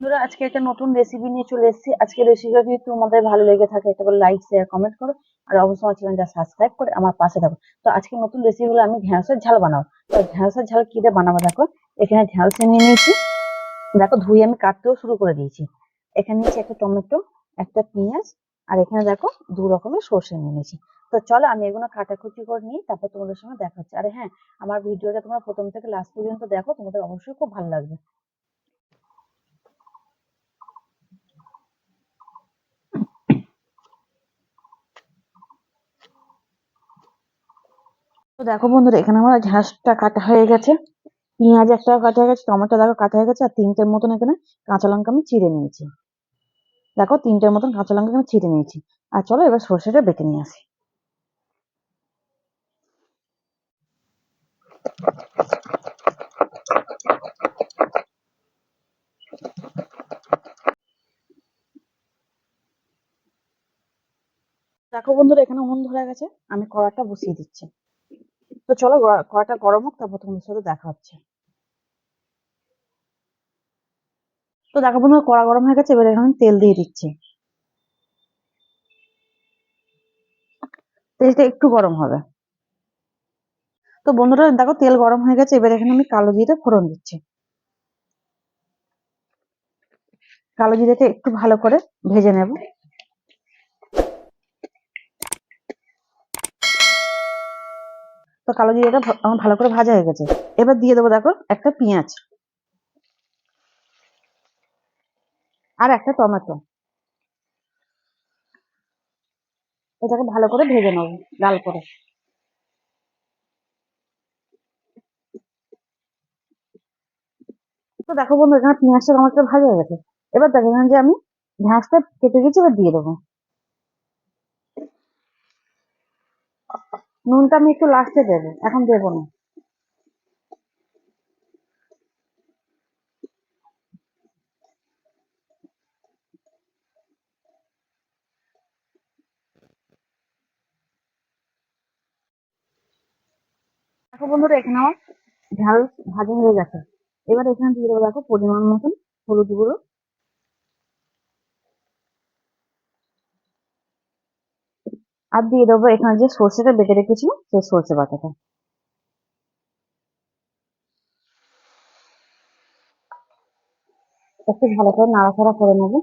বন্ধুরা, আজকে একটা নতুন রেসিপি নিয়ে চলে এসেছি। আজকে রেসিপিটা যদি তোমাদের ভালো লেগে থাকে, একটা করে লাইক শেয়ার কমেন্ট করো। আর অবশ্যই আমার চ্যানেলটা সাবস্ক্রাইব করে আমার পাশে থাকো। তো আজকে নতুন রেসিপি হলো আমি ঢেঁড়সের ঝাল বানাবো। তো ঢেঁড়সের ঝাল কি দিয়ে বানাবো দেখো? এখানে ঢেঁড়স নিয়ে নিয়েছি। দেখো, ধুয়ে আমি কাটতেও শুরু করে দিয়েছি। এখানে নিয়েছি একটা টমেটো, একটা পেঁয়াজ, আর এখানে দেখো, দু রকমের সর্ষে নিয়ে নিয়েছি। তো চলো, আমি এগুলো কাটাকুটি করে নিই তারপর তোমাদের সঙ্গে দেখা হচ্ছে। আরে হ্যাঁ আমার ভিডিওটা তোমরা প্রথম থেকে লাস্ট পর্যন্ত দেখো, তোমাদের অবশ্যই খুব ভালো লাগবে। তো দেখো বন্ধুরা, এখানে আমার ঝাঁসটা কাটা হয়ে গেছে। পেঁয়াজ একটা কাটা হয়ে গেছে, টমেটো দেখো কাটা হয়ে গেছে, আর তিনটের মতন এখানে কাঁচা লঙ্কা আমি চিড়ে নিয়েছি। দেখো, তিনটের মতন কাঁচা লঙ্কা এখানে চিড়ে নিয়েছি। আর চলো এবার সর্ষেটা বেটে নিয়ে আসি। দেখো বন্ধুরা, এখানে উনুন ধরে গেছে, আমি কড়াটা বসিয়ে দিচ্ছি। তো চলো কড়াটা গরম হোক, তারপর তোমাদের সাথে দেখা হচ্ছে। তো দেখো বন্ধুরা, কড়া গরম হয়ে গেছে, এবার এখানে তেল দিয়ে দিচ্ছি। তেলটা একটু গরম হবে। তো বন্ধুরা, দেখো তেল গরম হয়ে গেছে, এবার এখানে আমি কালো জিরে ফোড়ন দিচ্ছি। কালো জিরেটা একটু ভালো করে ভেজে নেব। তো কালো জিরেটা আমার ভালো করে ভাজা হয়ে গেছে। এবার দিয়ে দেবো দেখো একটা পেঁয়াজ আর একটা টমেটো। এটাকে ভালো করে ভেজে নেব লাল করে। তো দেখো বন্ধু, এখানে পেঁয়াজটা টমেটো ভাজা হয়ে গেছে। এবার দেখো এখানে যে আমি ঘাসটা কেটে গেছি, এবার দিয়ে দেবো। নুনটা আমি একটু লাস্টে দেবো, এখন দেবো না। দেখো বন্ধুরা, এখানে আমার ঝাল ভাজা হয়ে গেছে। এবার এখানে দিয়ে দেবো দেখো পরিমাণ মতন হলুদ গুঁড়ো। আর দিয়ে দেবো এখানে যে সর্ষেটা বেটে রেখেছি সেই সর্ষে বাটাটা। একটু ভালো করে নাড়াচাড়া করে নেব।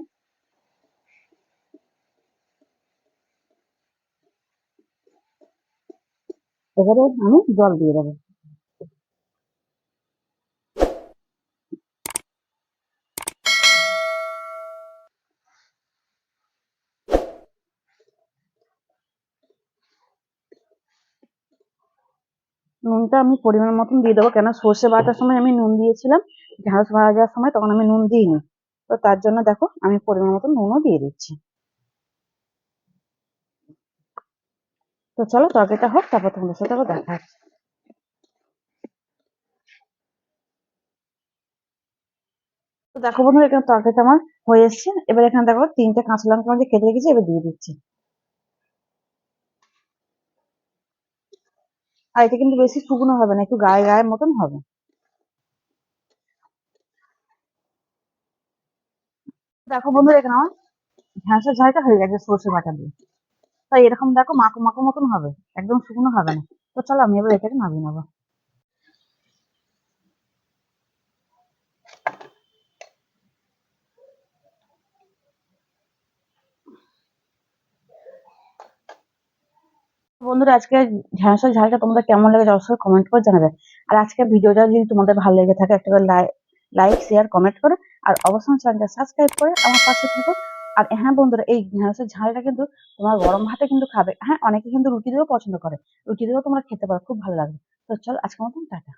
এবারে আমি জল দিয়ে দেবো। নুনটা আমি পরিমাণ মতন দিয়ে দেবো। কেন? সর্ষে বাটার সময় আমি নুন দিয়েছিলাম। ঢেঁড়স ভাজার সময় তখন আমি নুন দিইনি। তো তার জন্য দেখো, আমি পরিমাণ মতন নুনও দিয়ে দিচ্ছি। তো চলো, তরকারিটা হোক, তারপর তোমাদের সাথে দেখা তো দেখো বন্ধুরা, এখানে তরকারিটা আমার হয়ে এসছে। এবার এখানে দেখো, তিনটে কাঁচা লঙ্কা আমি যে কেটে রেখেছি, এবার দিয়ে দিচ্ছি। আর এটা কিন্তু বেশি শুকনো হবে না, একটু গায়ে গায়ের মতন হবে। দেখো বন্ধুরা, এখানে আমার ঢ্যাঁড়সের ঝালটা হয়ে গেছে সর্ষে বাটা দিয়ে। তাই এরকম দেখো মাকো মাখো মতন হবে, একদম শুকনো হবে না। তো চলো আমি এবার এটাকে নামিয়ে নেব। বন্ধুরা, আজকে ঢ্যাঁড়সের ঝালটা তোমাদের কেমন লাগে অবশ্যই কমেন্ট করে জানাবে। আর আজকে ভিডিওটা যদি তোমাদের ভালো লেগে থাকে, একটা লাইক শেয়ার কমেন্ট করে। আর অবশ্যই চ্যানেলটা সাবস্ক্রাইব করে আমার পাশে থাকো। আর হ্যাঁ বন্ধুরা, এই ঢ্যাঁড়সের ঝালটা কিন্তু তোমার গরম ভাতে কিন্তু খাবে। হ্যাঁ অনেকে কিন্তু রুটি দিয়েও পছন্দ করে। রুটি দিয়েও তোমরা খেতে পারো, খুব ভালো লাগবে। তো চল, আজকের মতন, টাটা।